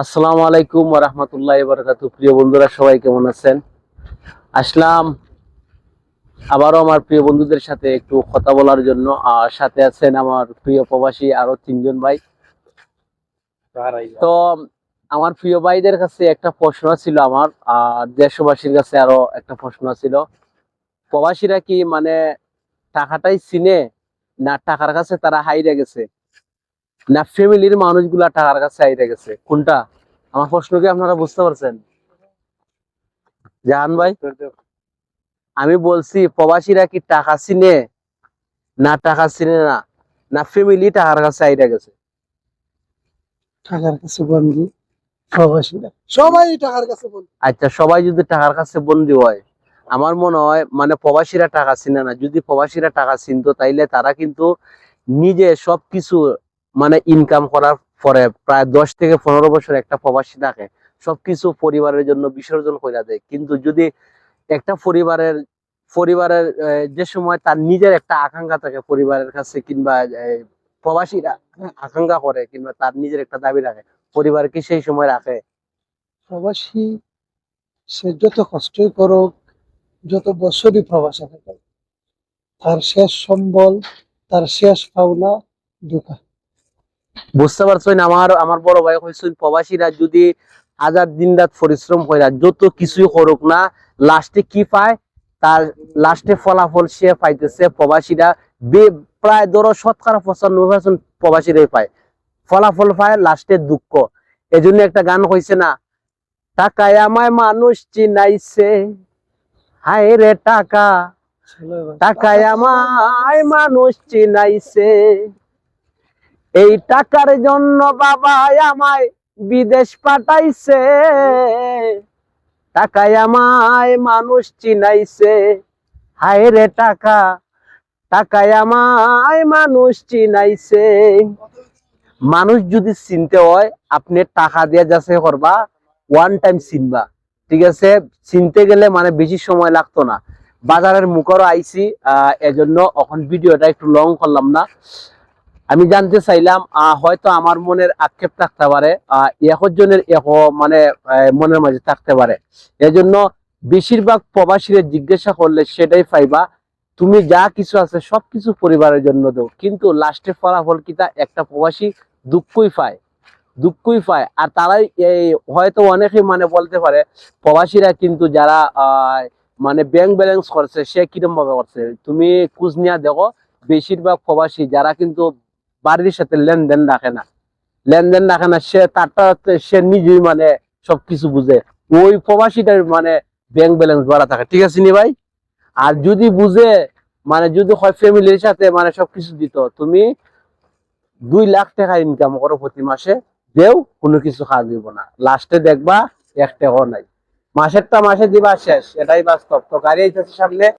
আসসালামু আলাইকুম রহমতুল্লাহ বারকাতু প্রিয় বন্ধুরা, সবাই কেমন আছেন? আসলাম আবারও আমার প্রিয় বন্ধুদের সাথে একটু কথা বলার জন্য। আর সাথে আছেন আমার প্রিয় প্রবাসী আরও তিনজন ভাই। তো আমার প্রিয় ভাইদের কাছে একটা প্রশ্ন ছিল আমার, আর দেশবাসীর কাছে আরও একটা প্রশ্ন ছিল। প্রবাসীরা কি মানে টাকাটাই চিনে না টাকার কাছে তারা হাইরে গেছে? না ফ্যামিলির মানুষগুলা টাকার কাছে হাইরে গেছে। কোনটা? আমার প্রশ্ন কি আপনারা বুঝতে পারছেন? জাহান ভাই আমি বলছি প্রবাসীরা কি টাকা চিনে? না টাকা চিনে না। না ফ্যামিলি টাকার কাছে হাইরে গেছে। টাকার কাছে বন্দি প্রবাসীরা। সবাই টাকার কাছে আচ্ছা সবাই যদি টাকার কাছে বন্দি হয় আমার মনে হয় মানে প্রবাসীরা টাকা চিনে না। যদি প্রবাসীরা টাকা চিনতো তাইলে তারা কিন্তু নিজে সবকিছু মানে ইনকাম করার পরে প্রায় দশ থেকে পনেরো বছর একটা প্রবাসী থাকে, সবকিছু পরিবারের জন্য বিসর্জন করে দেয়। কিন্তু যদি একটা পরিবারের পরিবারের যে সময় তার নিজের একটা আকাঙ্ক্ষা থাকে পরিবারের কাছে কিংবা প্রবাসীরা আকাঙ্ক্ষা করে কিংবা তার নিজের একটা দাবি রাখে পরিবারকে সেই সময় রাখে? প্রবাসী, সে যত কষ্টই করুক, যত বছরই প্রবাসে থাকে তার শেষ সম্বল, তার শেষ পাওনা দুঃখা বুঝতে পারছেন আমার আমার বড় ভাই হয়েছেন প্রবাসীরা যদি হাজার দিন রাত পরিশ্রম করে যত কিছুই করুক না লাস্টে কি পায়? তার লাস্টে ফলাফল সে পাইতেছে প্রবাসীরা প্রায় ধরো শতকরা পঁচানব্বই পার্সেন্ট প্রবাসীরাই পায়। ফলাফল পায় লাস্টে দুঃখ। এই জন্য একটা গান হয়েছে না টাকায় আমায় মানুষ চিনাইছে হায় রে টাকা। টাকায় আমায় মানুষ চিনাইছে এই টাকার জন্য বাবা আমায় বিদেশ পাঠাইছে। টাকায় আমায় মানুষ চিনাইছে। হায় রে টাকা, টাকায় আমায় মানুষ চিনাইছে। মানুষ যদি চিনতে হয়, আপনি টাকা দিয়ে যাচাই করবা ওয়ান টাইম চিনবা। ঠিক আছে? চিনতে গেলে মানে বেশি সময় লাগতো না। বাজারের মুখরও আইছি, আহ, এজন্য এখন ভিডিওটা একটু লং করলাম না। আমি জানতে চাইলাম হয়তো আমার মনের আক্ষেপ থাকতে পারে আহ, একজনের এক মানে মনের মাঝে থাকতে পারে। এজন্য বেশিরভাগ প্রবাসীরা জিজ্ঞাসা করলে সেটাই পাইবা তুমি যা কিছু আছে সবকিছু পরিবারের জন্য দাও কিন্তু লাস্টের ফলাফল কিতা একটা প্রবাসী দুঃখই পায় দুঃখই পায়। আর তারাই এই হয়তো অনেকে মানে বলতে পারে প্রবাসীরা কিন্তু যারা মানে ব্যাংক ব্যালেন্স করছে সে কিরম ভাবে করছে? তুমি খোঁজ নিয়ে দেখো বেশিরভাগ প্রবাসী যারা কিন্তু বাড়ির সাথে লেনদেন রাখে না। লেনদেন রাখে না, সে তারটা সে নিজেই মানে সবকিছু বুঝে। ওই প্রবাসীটার মানে ব্যাংক ব্যালেন্স ভরা থাকে। ঠিক আছে নি ভাই? আর যদি বুঝে মানে যদি হয় ফ্যামিলির সাথে মানে সবকিছু দিত, তুমি দুই লাখ টাকা ইনকাম করো প্রতি মাসে, দেও, কোনো কিছু খাওয়া দিব না। লাস্টে দেখবা, এক টাকাও নাই। মাসেরটা মাসে দিবা শেষ, এটাই বাস্তব। তো গাড়ি সামনে।